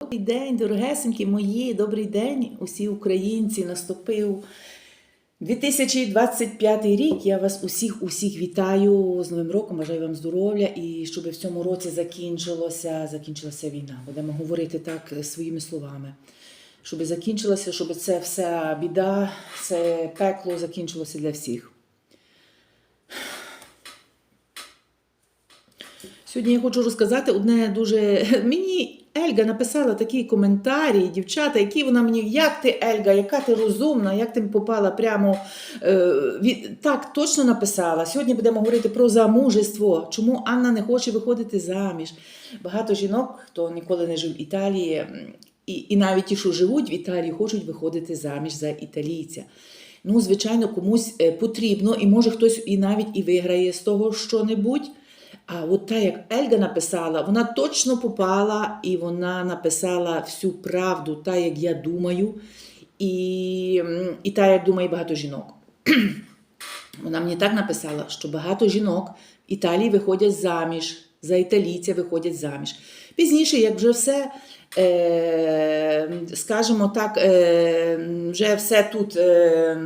Добрий день, дорогесенькі мої, добрий день, усі українці. Наступив 2025 рік. Я вас усіх усіх вітаю з Новим роком. Бажаю вам здоров'я і щоб в цьому році закінчилося, закінчилася війна. Будемо говорити так своїми словами. Щоб закінчилося, щоб це вся біда, це пекло закінчилося для всіх. Сьогодні я хочу розказати одне дуже. Мені Ельга написала такі коментарі, дівчата, які вона мені, як ти, Ельга, яка ти розумна, як ти попала прямо е, від... так точно написала. Сьогодні будемо говорити про замужество. Чому Анна не хоче виходити заміж? Багато жінок, хто ніколи не жив в Італії, і, і навіть ті, що живуть в Італії, хочуть виходити заміж за італійця. Ну, звичайно, комусь е, потрібно, і може хтось і навіть і виграє з того що-небудь. А от та, як Ельга написала, вона точно попала і вона написала всю правду, та, як я думаю, і, і та, як думає багато жінок. Вона мені так написала, що багато жінок в Італії виходять заміж, за італійця виходять заміж. Пізніше, як вже все, е, скажімо так, е, вже все тут, е,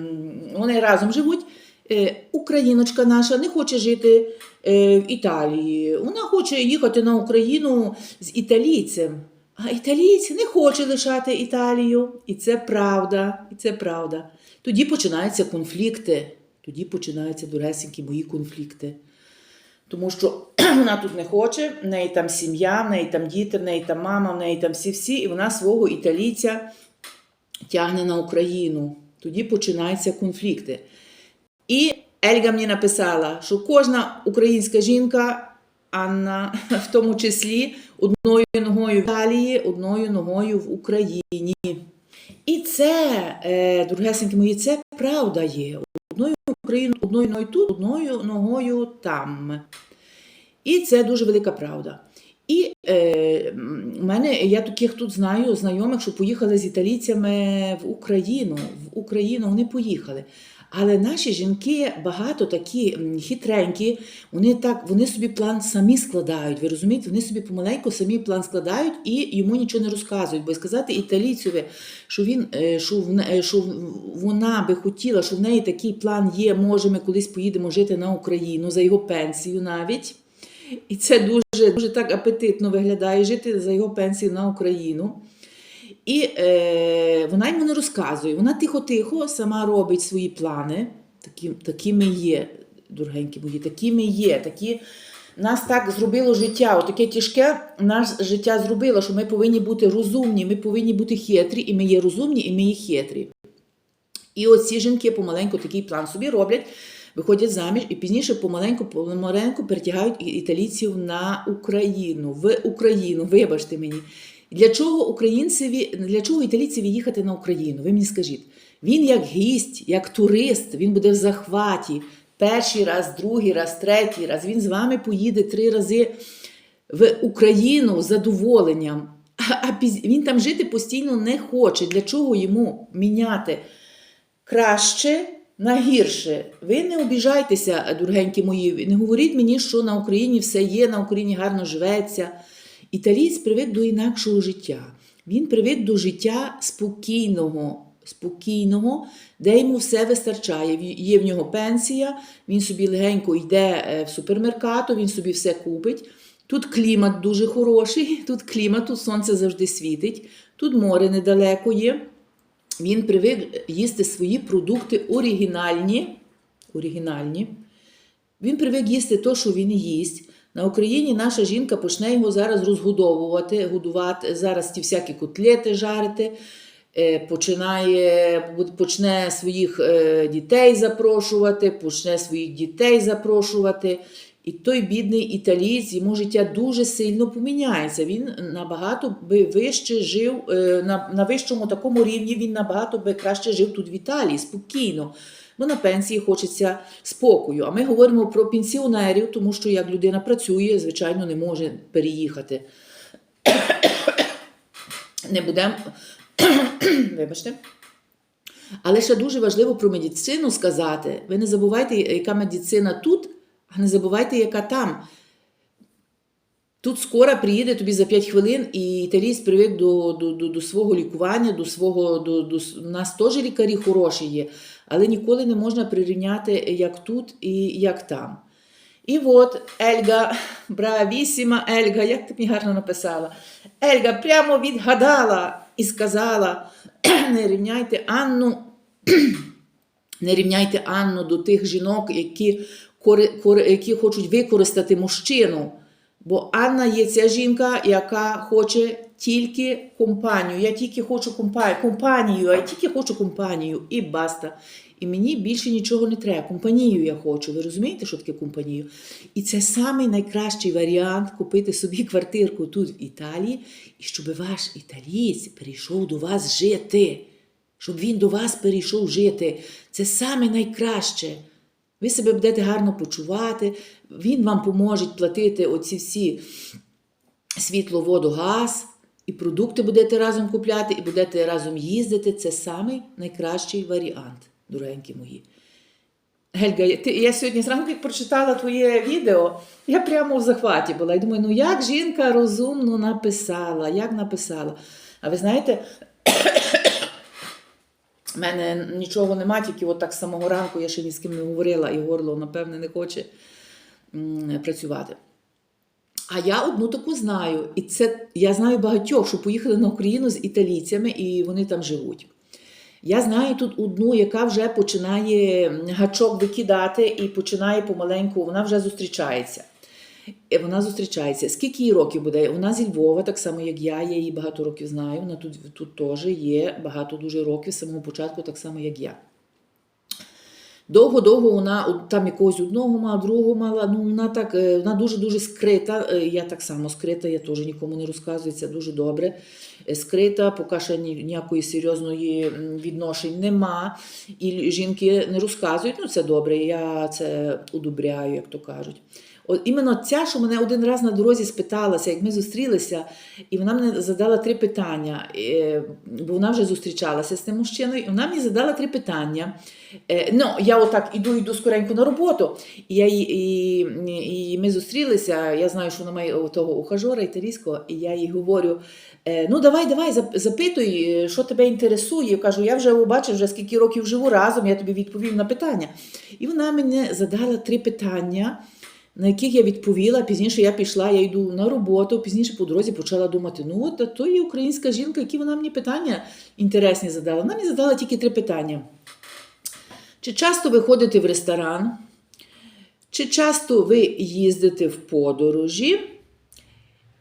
вони разом живуть. Е, Україночка наша не хоче жити в Італії. Вона хоче їхати на Україну з італійцем. А італійці не хоче лишати Італію. І це правда. І це правда. Тоді починаються конфлікти. Тоді починаються доресенькі мої конфлікти. Тому що вона тут не хоче, в неї там сім'я, в неї там діти, в неї там мама, в неї там всі-всі, і вона свого італійця тягне на Україну. Тоді починаються конфлікти. І Ельга мені написала, що кожна українська жінка, Анна, в тому числі, одною ногою в Італії, одною ногою в Україні. І це, е, дорогесенькі мої, це правда є. Одною Україною, одною ногою тут, одною ногою там. І це дуже велика правда. І е, мене я таких тут знаю знайомих, що поїхали з італійцями в Україну. В Україну вони поїхали. Але наші жінки багато такі хитренькі, вони так, вони собі план самі складають. Ви розумієте, вони собі помаленьку самі план складають і йому нічого не розказують. Бо сказати італійцеві, що він е, що, е, що вона би хотіла, що в неї такий план є, може, ми колись поїдемо жити на Україну за його пенсію навіть. І це дуже, дуже так апетитно виглядає жити за його пенсію на Україну. І е, вона йому не розказує. Вона тихо-тихо сама робить свої плани. Такі, такими є, дорогенькі мої, такими є. Такі... Нас так зробило життя, отаке тяжке нас життя зробило, що ми повинні бути розумні, ми повинні бути хитрі, і ми є розумні, і ми є хитрі. І оці жінки помаленьку такий план собі роблять, виходять заміж і пізніше помаленьку, помаленьку перетягають італійців на Україну, в Україну, вибачте мені. Для чого українцеві, для чого італійцеві їхати на Україну? Ви мені скажіть. Він як гість, як турист, він буде в захваті. Перший раз, другий раз, третій раз. Він з вами поїде три рази в Україну з задоволенням. А, він там жити постійно не хоче. Для чого йому міняти краще на гірше? Ви не обіжайтеся, дорогенькі мої. Не говоріть мені, що на Україні все є, на Україні гарно живеться. Італієць привик до інакшого життя. Він привик до життя спокійного, спокійного, де йому все вистачає. Є в нього пенсія, він собі легенько йде е, в супермеркату, він собі все купить. Тут клімат дуже хороший, тут клімат, тут сонце завжди світить, тут море недалеко є. Він привик їсти свої продукти оригінальні. оригінальні. Він привик їсти те, що він їсть. На Україні наша жінка почне його зараз розгодовувати, годувати, зараз ті всякі котлети жарити, е, починає, почне своїх е, дітей запрошувати, почне своїх дітей запрошувати. І той бідний італієць, йому життя дуже сильно поміняється. Він набагато би вище жив, е, на, на вищому такому рівні він набагато би краще жив тут в Італії, спокійно. Бо на пенсії хочеться спокою. А ми говоримо про пенсіонерів, тому що як людина працює, звичайно, не може переїхати. Не будемо. Вибачте. Але ще дуже важливо про медицину сказати. Ви не забувайте, яка медицина тут, а не забувайте, яка там. Тут скоро приїде тобі за 5 хвилин, і італієць привик до, до, до, до свого лікування, до свого. До, до, у нас теж лікарі хороші є, але ніколи не можна прирівняти як тут і як там. І от Ельга, бравісіма Ельга, як ти мені гарно написала. Ельга прямо відгадала і сказала: не рівняйте Анну, не рівняйте Анну до тих жінок, які, які хочуть використати мужчину. Бо Анна є ця жінка, яка хоче тільки компанію. Я тільки хочу компа- компанію, я тільки хочу компанію, і баста. І мені більше нічого не треба. Компанію я хочу. Ви розумієте, що таке компанію? І це самий найкращий варіант купити собі квартирку тут в Італії, і щоб ваш італієць перейшов до вас жити. Щоб він до вас перейшов жити. Це саме найкраще. Ви себе будете гарно почувати, він вам поможе платити оці всі світло, воду, газ, і продукти будете разом купляти, і будете разом їздити. Це самий найкращий варіант, дорогенькі мої. Гельга, ти, я сьогодні зранку, прочитала твоє відео, я прямо в захваті була. І думаю, ну як жінка розумно написала, як написала. А ви знаєте, в мене нічого нема, тільки от так з самого ранку я ще ні з ким не говорила, і горло, напевне, не хоче працювати. А я одну таку знаю, і це я знаю багатьох, що поїхали на Україну з італійцями, і вони там живуть. Я знаю тут одну, яка вже починає гачок викидати і починає помаленьку, вона вже зустрічається. Е, Вона зустрічається. Скільки їй років буде? Вона зі Львова, так само як я, я її багато років знаю. Вона тут, тут теж є багато дуже років з самого початку, так само як я. Довго-довго вона там якогось одного мала, другого мала. Ну вона так, е, вона дуже-дуже скрита. Е, Я так само скрита, я теж нікому не розказую, це дуже добре. Е, Скрита, поки ще ніякої серйозної відношень нема. І жінки не розказують. Ну це добре, я це удобряю, як то кажуть. Іменно ця, що мене один раз на дорозі спиталася, як ми зустрілися, і вона мене задала три питання, е, бо вона вже зустрічалася з тим мужчиною, і вона мені задала три питання. Е, Ну, я отак іду, йду скоренько на роботу, і, я, їй- і, і ми зустрілися. Я знаю, що вона має того ухажора італійського, і я їй говорю: е, ну давай, давай, запитуй, що тебе інтересує. Я кажу, я вже бачу, вже скільки років живу разом, я тобі відповім на питання. І вона мені задала три питання. На яких я відповіла, пізніше я пішла, я йду на роботу, пізніше по дорозі почала думати: ну, от то є українська жінка, які вона мені питання інтересні задала. Вона мені задала тільки три питання. Чи часто ви ходите в ресторан? Чи часто ви їздите в подорожі?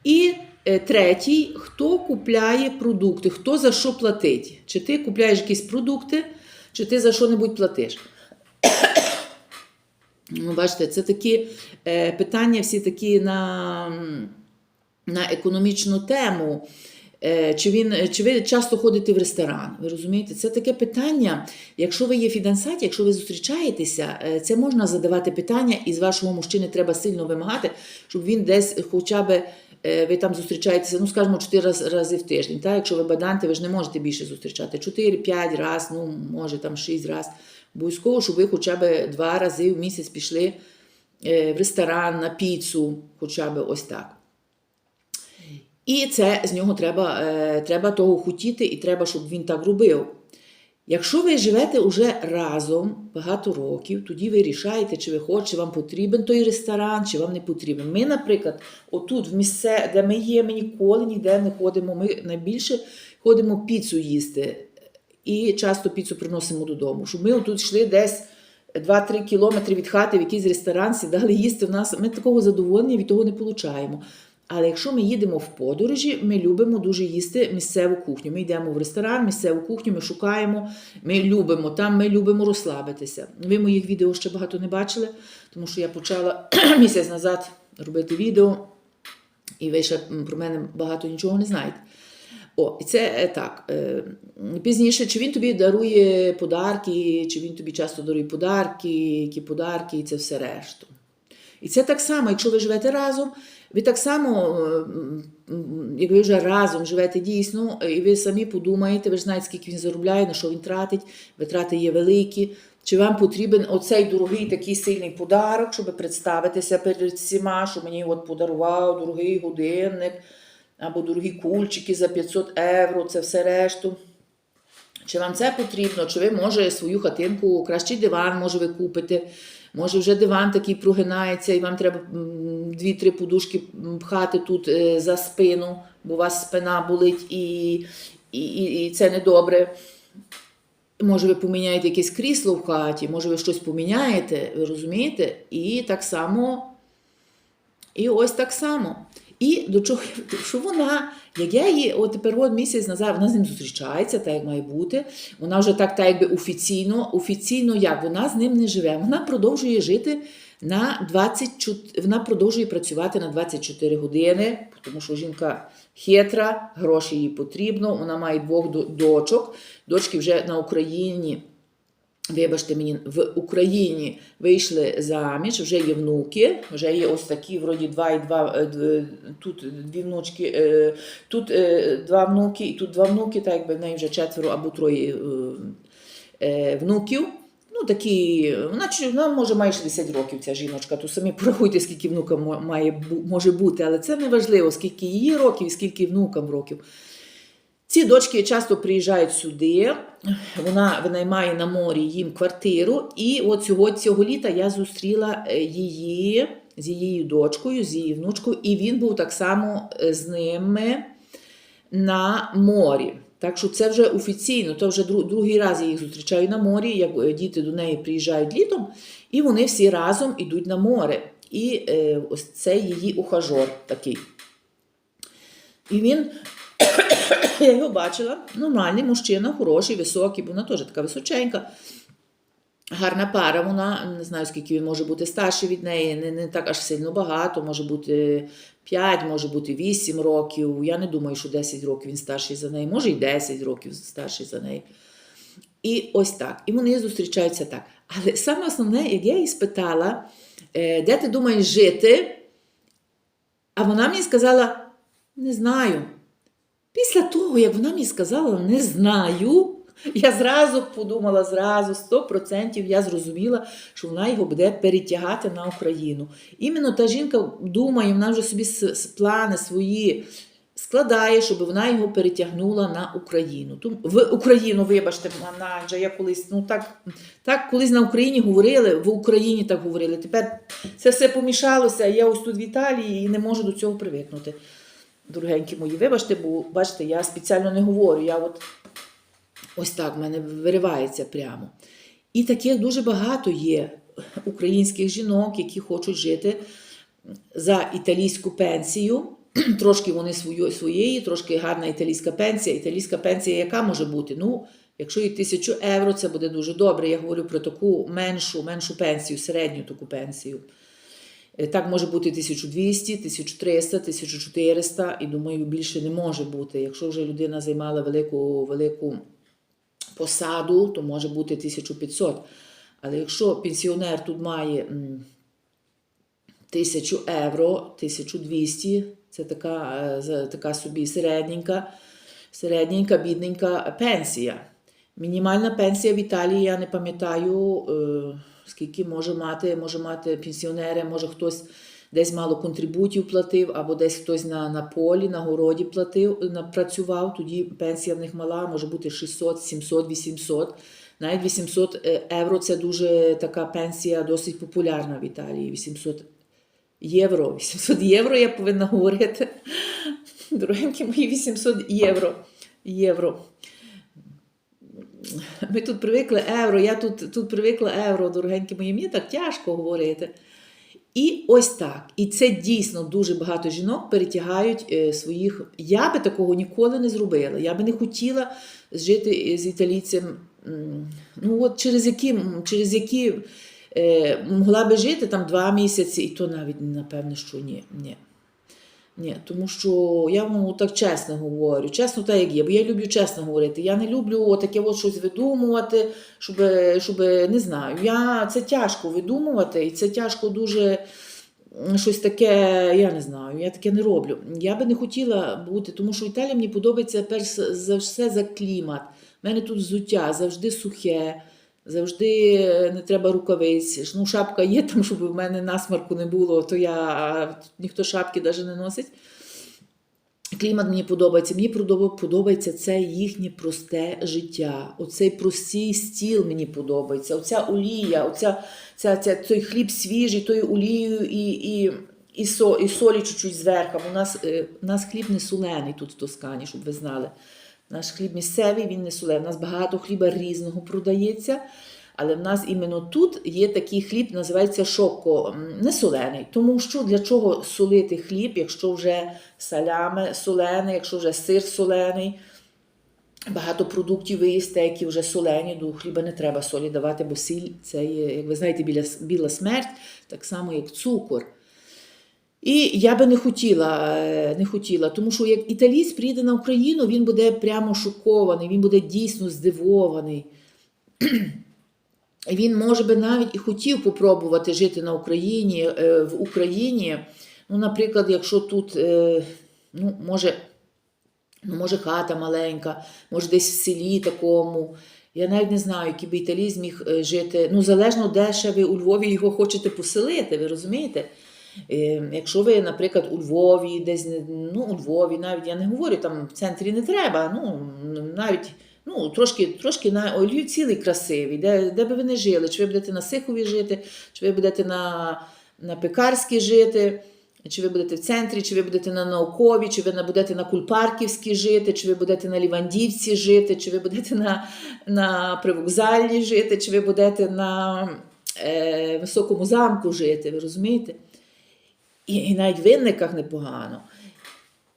І е, третій, хто купляє продукти, хто за що платить? Чи ти купляєш якісь продукти, чи ти за що-небудь платиш? Ну, бачите, це такі е, питання, всі такі на, на економічну тему. Е, чи, він, чи ви часто ходите в ресторан? Ви розумієте? Це таке питання. Якщо ви є фідансаті, якщо ви зустрічаєтеся, е, це можна задавати питання, і з вашого мужчини треба сильно вимагати, щоб він десь хоча б. е, Ви там зустрічаєтеся, ну скажімо, 4 раз- рази в тиждень. Так? Якщо ви баданте, ви ж не можете більше зустрічати. 4-5 разів, ну може там 6 разів. Обов'язково, щоб ви хоча б два рази в місяць пішли в ресторан, на піцу, хоча б ось так. І це з нього треба, треба того хотіти, і треба, щоб він так робив. Якщо ви живете уже разом багато років, тоді ви рішаєте, чи ви хочете, чи вам потрібен той ресторан, чи вам не потрібен. Ми, наприклад, отут, в місце, де ми є, ми ніколи ніде не ходимо. Ми найбільше ходимо піцу їсти і часто піцу приносимо додому. Щоб ми отут йшли десь 2-3 кілометри від хати в якийсь ресторан, сідали їсти. В нас ми такого задоволення від того не получаємо. Але якщо ми їдемо в подорожі, ми любимо дуже їсти місцеву кухню. Ми йдемо в ресторан, місцеву кухню, ми шукаємо, ми любимо там, ми любимо розслабитися. Ви моїх відео ще багато не бачили, тому що я почала місяць назад робити відео, і ви ще про мене багато нічого не знаєте. О, і це е, так. е, Пізніше, чи він тобі дарує подарки, чи він тобі часто дарує подарки, які подарки, і це все решту. І це так само, якщо ви живете разом, ви так само, е, як ви вже разом живете дійсно, і ви самі подумаєте, ви ж знаєте, скільки він заробляє, на що він тратить, витрати є великі. Чи вам потрібен оцей дорогий такий сильний подарок, щоб представитися перед всіма, що мені от подарував дорогий годинник або дорогі кульчики за 500 євро, це все решту. Чи вам це потрібно? Чи ви може свою хатинку, кращий диван, може ви купите? Може вже диван такий прогинається, і вам треба м, дві-три подушки пхати тут е, за спину, бо у вас спина болить і, і, і, і це недобре. Може, ви поміняєте якесь крісло в хаті, може, ви щось поміняєте, ви розумієте? І так само, і ось так само. І до чого що вона, як я її, от тепер от місяць назад, вона з ним зустрічається, так як має бути. Вона вже так, так якби офіційно, офіційно як вона з ним не живе. Вона продовжує жити на 24, вона продовжує працювати на 24 години, тому що жінка хитра, гроші їй потрібно. Вона має двох до- дочок. Дочки вже на Україні. Вибачте мені, в Україні вийшли заміж, вже є внуки, вже є ось такі, вроді два і два, е, тут дві внучки, е, тут е, два внуки, і тут два внуки, так якби в неї вже четверо або троє е, е, внуків. Ну, такі, вона, вона може має 60 років, ця жіночка, то самі порахуйте, скільки внука має, може бути, але це не важливо, скільки її років і скільки внукам років. Ці дочки часто приїжджають сюди, вона винаймає на морі їм квартиру, і от цього, цього літа я зустріла е, її з її дочкою, з її внучкою, і він був так само е, з ними на морі. Так що це вже офіційно, то вже дру- другий раз я їх зустрічаю на морі, як е, діти до неї приїжджають літом, і вони всі разом йдуть на море. І ось це її ухажор такий. І він, я його бачила, нормальний мужчина, хороший, високий, бо вона теж така височенька. Гарна пара, вона не знаю, скільки він може бути старший від неї, не, не так аж сильно багато, може бути 5, може бути 8 років. Я не думаю, що 10 років він старший за неї, може і 10 років старший за неї. І ось так. І вони зустрічаються так. Але саме основне, як я її спитала, е, де ти думаєш жити? А вона мені сказала: не знаю. Після того, як вона мені сказала, не знаю, я зразу подумала, зразу, 100% я зрозуміла, що вона його буде перетягати на Україну. Іменно та жінка думає, вона вже собі плани свої складає, щоб вона його перетягнула на Україну. В Україну, вибачте, Надя, я колись, ну так, так колись на Україні говорили, в Україні так говорили. Тепер це все помішалося, я ось тут в Італії і не можу до цього привикнути. Дорогенькі мої, вибачте, бо бачите, я спеціально не говорю. Я от ось так в мене виривається прямо. І таких дуже багато є українських жінок, які хочуть жити за італійську пенсію. Трошки вони своєї, трошки гарна італійська пенсія. Італійська пенсія, яка може бути? Ну, якщо і тисячу євро, це буде дуже добре. Я говорю про таку меншу, меншу пенсію, середню таку пенсію. Е, Так може бути 1200, 1300, 1400, і думаю, більше не може бути. Якщо вже людина займала велику, велику посаду, то може бути 1500. Але якщо пенсіонер тут має 1000 євро, 1200, це така, е, така собі середненька, середненька, бідненька пенсія. Мінімальна пенсія в Італії, я не пам'ятаю, е, скільки може мати, може мати пенсіонери, може хтось десь мало контрибутів платив, або десь хтось на, на полі, на городі платив, працював, тоді пенсія в них мала, може бути 600, 700, 800. Навіть 800 євро це дуже така пенсія досить популярна в Італії. 800 євро. 800 євро я повинна говорити. Дорогенькі мої 800 євро. євро. Ми тут привикли євро, я тут, тут привикла євро, дорогенькі мої, мені так тяжко говорити. І ось так. І це дійсно дуже багато жінок перетягають е, своїх. Я би такого ніколи не зробила. Я би не хотіла жити з італійцем. Ну, от через які, через які е, могла би жити там два місяці, і то навіть напевне, що ні. ні. Ні, тому що я вам так чесно говорю, чесно так як є, бо я люблю чесно говорити. Я не люблю таке от щось видумувати, щоб, щоб не знаю. Я, це тяжко видумувати, і це тяжко дуже щось таке, я не знаю, я таке не роблю. Я би не хотіла бути, тому що Італія мені подобається перш за все за клімат. У мене тут взуття завжди сухе. Завжди не треба рукавиць. Ну, шапка є там, щоб в мене насмарку не було, то я ніхто шапки навіть не носить. Клімат мені подобається. Мені подобається це їхнє просте життя. Оцей простий стіл мені подобається. Оця олія, оця, ця, ця, той хліб свіжий, тою олією і, і, і, со, і солі чуть-чуть зверху. У нас, е, у нас хліб не солений тут в Тоскані, щоб ви знали. Наш хліб місцевий, він не солений. У нас багато хліба різного продається. Але в нас іменно тут є такий хліб, називається шоко, не солений. Тому що для чого солити хліб, якщо вже салями солене, якщо вже сир солений, багато продуктів ви їсте, які вже солені, до хліба не треба солі давати, бо сіль це є, як ви знаєте, біла смерть, так само як цукор. І я би не хотіла, е, не хотіла, тому що як італієць приїде на Україну, він буде прямо шокований, він буде дійсно здивований. Він, може би, навіть і хотів попробувати жити на Україні, е, в Україні. Ну, наприклад, якщо тут, е, ну, може, ну, може, хата маленька, може, десь в селі такому. Я навіть не знаю, який би італій зміг жити. Ну, залежно, де ще ви у Львові його хочете поселити, ви розумієте? Е, Якщо ви, наприклад, у Львові, десь ну, у Львові, навіть я не говорю, там в центрі не треба, ну навіть ну, трошки, трошки на Львів цілий красивий, де, де би ви не жили, чи ви будете на Сихові жити, чи ви будете на, на Пекарській жити, чи ви будете в центрі, чи ви будете на науковій, чи ви будете на Кульпарківській жити, чи ви будете на Лівандівці жити, чи ви будете на, на Привокзальній жити, чи ви будете на е, Високому замку жити, ви розумієте? І, і навіть в винниках непогано.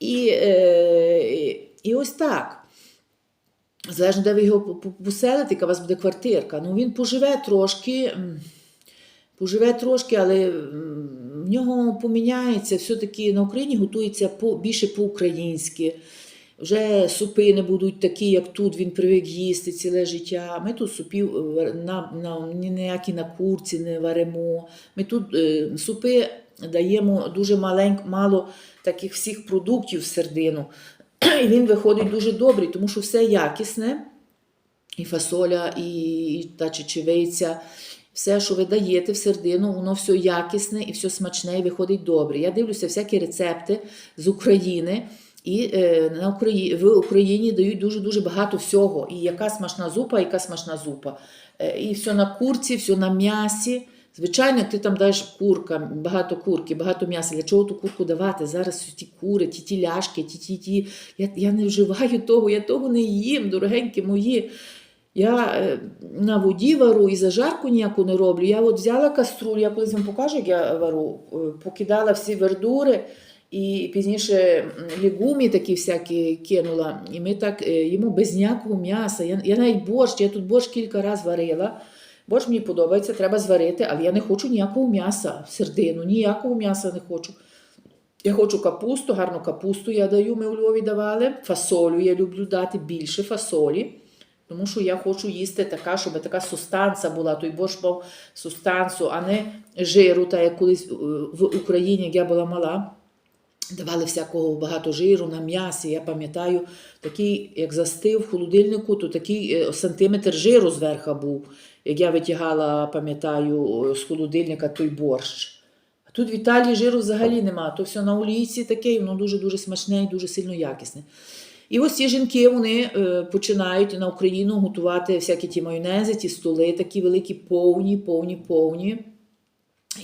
І, е, і, і ось так. Залежно, де ви його по- по- поселите, яка у вас буде квартирка. Ну, він поживе трошки, поживе трошки, але в нього поміняється. Все-таки на Україні готується більше по-українськи. Вже супи не будуть такі, як тут він привик їсти ціле життя. Ми тут супів е, на, на, ніякі на курці не варимо. Ми тут е, супи даємо дуже маленько, мало таких всіх продуктів в сердину. І він виходить дуже добрий, тому що все якісне, і фасоля, і, і та чечевиця. Все, що ви даєте в сердину, воно все якісне і все смачне, і виходить добре. Я дивлюся всякі рецепти з України, і е, на Украї... в Україні дають дуже-дуже багато всього. І яка смачна зупа, яка смачна зупа. Е, і все на курці, все на м'ясі. Звичайно, ти там даєш курка, багато курки, багато м'яса. Для чого ту курку давати? Зараз ті кури, ті ті ляшки, ті ті ті. Я, я не вживаю того, я того не їм, дорогенькі мої. Я е, на воді вару і зажарку ніяку не роблю. Я от взяла каструлю, я колись вам покажу, як я вару, покидала всі вердури і пізніше м, легумі такі всякі кинула. І ми так е, їмо без ніякого м'яса. Я, я навіть борщ, я тут борщ кілька разів варила. Борщ мені подобається, треба зварити, але я не хочу ніякого м'яса в сердину, ніякого м'яса не хочу. Я хочу капусту, гарну капусту я даю, ми у Львові давали. Фасолю я люблю дати більше фасолі. Тому що я хочу їсти така, щоб така сустанца була, той борщ мав сустанцу, а не жиру, та як колись е, в Україні, як я була мала. Давали всякого багато жиру на м'ясі. Я пам'ятаю, такий, як застив в холодильнику, то такий е, сантиметр жиру зверху був, як я витягала, пам'ятаю, е, з холодильника той борщ. А тут в Італії жиру взагалі нема. То все на олійці таке, воно дуже-дуже смачне і дуже сильно якісне. І ось ці жінки вони е, починають на Україну готувати всякі ті майонези, ті столи, такі великі, повні, повні, повні.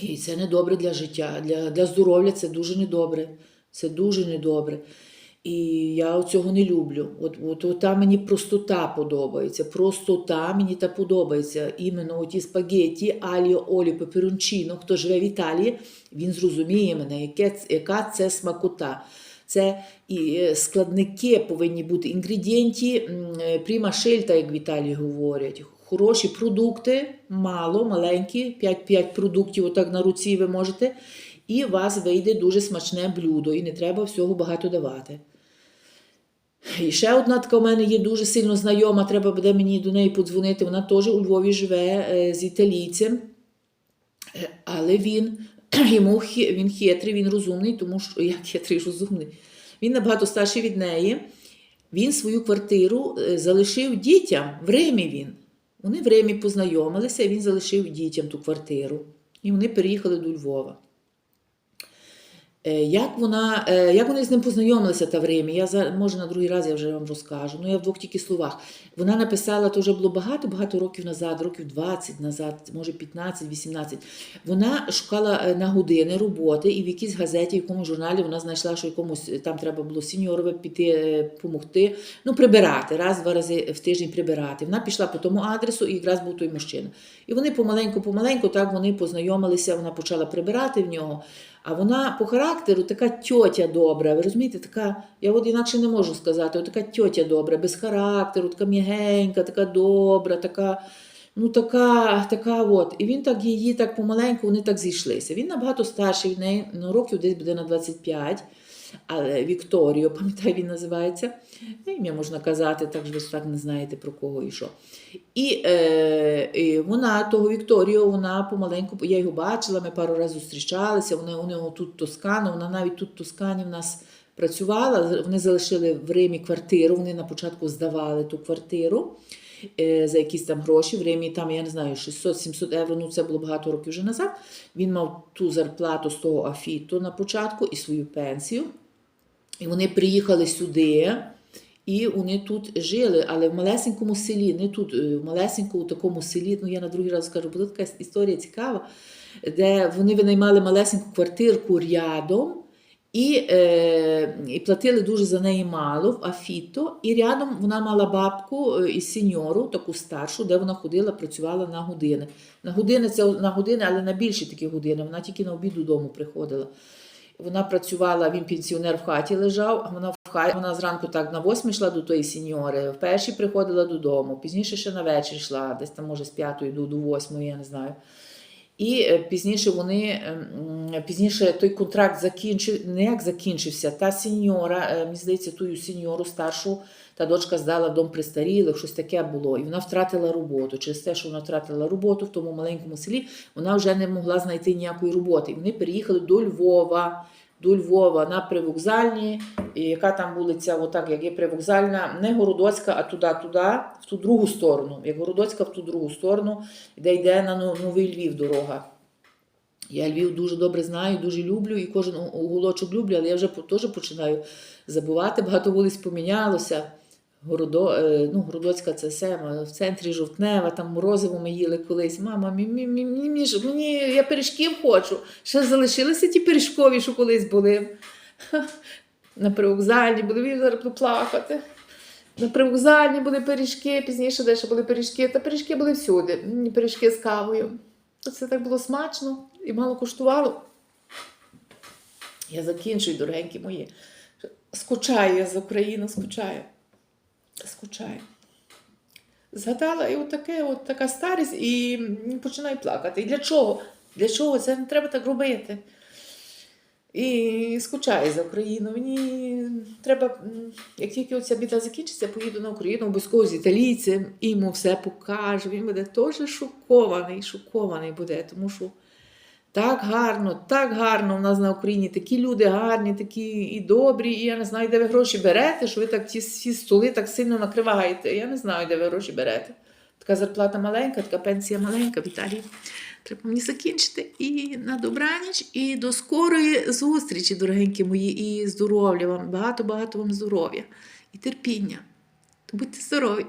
І це не добре для життя, для, для здоров'я це дуже недобре. Це дуже недобре. І я цього не люблю. От, от, от та мені простота подобається. Простота мені та подобається. Іменно оті спагетті, аліо, олі, пеперончино. Хто живе в Італії, він зрозуміє мене, яке, яка це смакота. Це і е, складники повинні бути. Інгредієнті е, пріма шельта, як в Італії говорять. Хороші продукти, мало, маленькі, 5-5 продуктів отак на руці ви можете, і у вас вийде дуже смачне блюдо, і не треба всього багато давати. І ще одна така у мене є дуже сильно знайома, треба буде мені до неї подзвонити. Вона теж у Львові живе е, з італійцем. Е, Але він, йому, він хитрий, він розумний, тому що як хитрий розумний. Він набагато старший від неї. Він свою квартиру е, залишив дітям в Римі він. Вони в Римі познайомилися, і він залишив дітям ту квартиру. І вони переїхали до Львова. Е, Як, вона, е, як вони з ним познайомилися та в Римі? Я може на другий раз я вже вам розкажу. Ну я в двох тільки словах. Вона написала, то вже було багато-багато років назад, років 20 назад, може 15-18. Вона шукала е, на години роботи, і в якійсь газеті, в якомусь журналі вона знайшла, що якомусь там треба було сеньорове піти, е, помогти, ну прибирати, раз-два рази в тиждень прибирати. Вона пішла по тому адресу, і якраз був той мужчина. І вони помаленьку-помаленьку так вони познайомилися, вона почала прибирати в нього. А вона по характеру така тьотя добра. Ви розумієте, така, я от інакше не можу сказати, от така тьотя добра, без характеру, така м'ягенька, така добра, така, ну така, така от. І він так її так помаленьку, вони так зійшлися. Він набагато старший в неї, ну, років десь буде на 25. Вікторіо, пам'ятаю, він називається. Ім'я можна казати, так ж ви так не знаєте про кого і що. І, е, і вона, того Вікторіо, вона помаленьку, я його бачила, ми пару разів зустрічалися, вони у нього тут Тоскана, вона навіть тут в Тоскані в нас працювала. Вони залишили в Римі квартиру, вони на початку здавали ту квартиру е, за якісь там гроші. В Римі там, я не знаю, 600-700 євро, ну це було багато років вже назад. Він мав ту зарплату з того афіту на початку і свою пенсію. І вони приїхали сюди, і вони тут жили, але в малесенькому селі, не тут, е, в малесенькому такому селі, ну я на другий раз скажу, була така історія цікава, де вони винаймали малесеньку квартирку рядом. І, е, і платили дуже за неї мало в Афіто. І рядом вона мала бабку е, і сеньору, таку старшу, де вона ходила, працювала на години. На години це на години, але на більші такі години. Вона тільки на обід додому приходила. Вона працювала, він пенсіонер в хаті лежав, а вона в хаті. Вона зранку так на восьмій йшла до тої сеньори, в першій приходила додому, пізніше ще на вечір йшла, десь там, може, з п'ятої до, до восьмої, я не знаю. І е, пізніше вони ем, пізніше той контракт закінчив, не як закінчився. Та сеньора, е, мені здається, тую сеньору старшу, та дочка здала в дом престарілих, щось таке було. І вона втратила роботу. Через те, що вона втратила роботу в тому маленькому селі, вона вже не могла знайти ніякої роботи. І вони переїхали до Львова. До Львова на привокзальні, і яка там вулиця, отак, як є привокзальна, не Городоцька, а туди, туди, в ту другу сторону. Як Городоцька в ту другу сторону, де йде на Ну- Новий Львів дорога. Я Львів дуже добре знаю, дуже люблю, і кожен уголочок люблю, але я вже теж починаю забувати. Багато вулиць помінялося. Городо, е, ну, Городоцька це все, в центрі Жовтнева, там морозиво ми їли колись. Мама, мені, мені, мені, ж- мені, я пиріжків хочу. Ще залишилися ті пиріжкові, що колись були. На привокзальні були, він зараз плакати. На привокзальні були пиріжки, пізніше ще були пиріжки, та пиріжки були всюди. Пиріжки з кавою. Це так було смачно і мало коштувало. Я закінчую, дорогенькі мої. Скучаю я за Україну, скучаю. Скучаю. Згадала, і от от така старість, і починаю плакати. І для чого? Для чого? Це не треба так робити. І скучаю за Україну. Мені треба, як тільки оця біда закінчиться, поїду на Україну обов'язково з італійцем і йому все покажу. Він буде теж шокований, шокований буде, тому що так гарно, так гарно у нас на Україні. Такі люди гарні, такі і добрі. І я не знаю, де ви гроші берете, що ви так ті всі столи так сильно накриваєте. Я не знаю, де ви гроші берете. Така зарплата маленька, така пенсія маленька в Італії. Треба мені закінчити. І на добраніч, і до скорої зустрічі, дорогенькі мої, і здоров'я вам, багато-багато вам здоров'я і терпіння. Будьте здорові!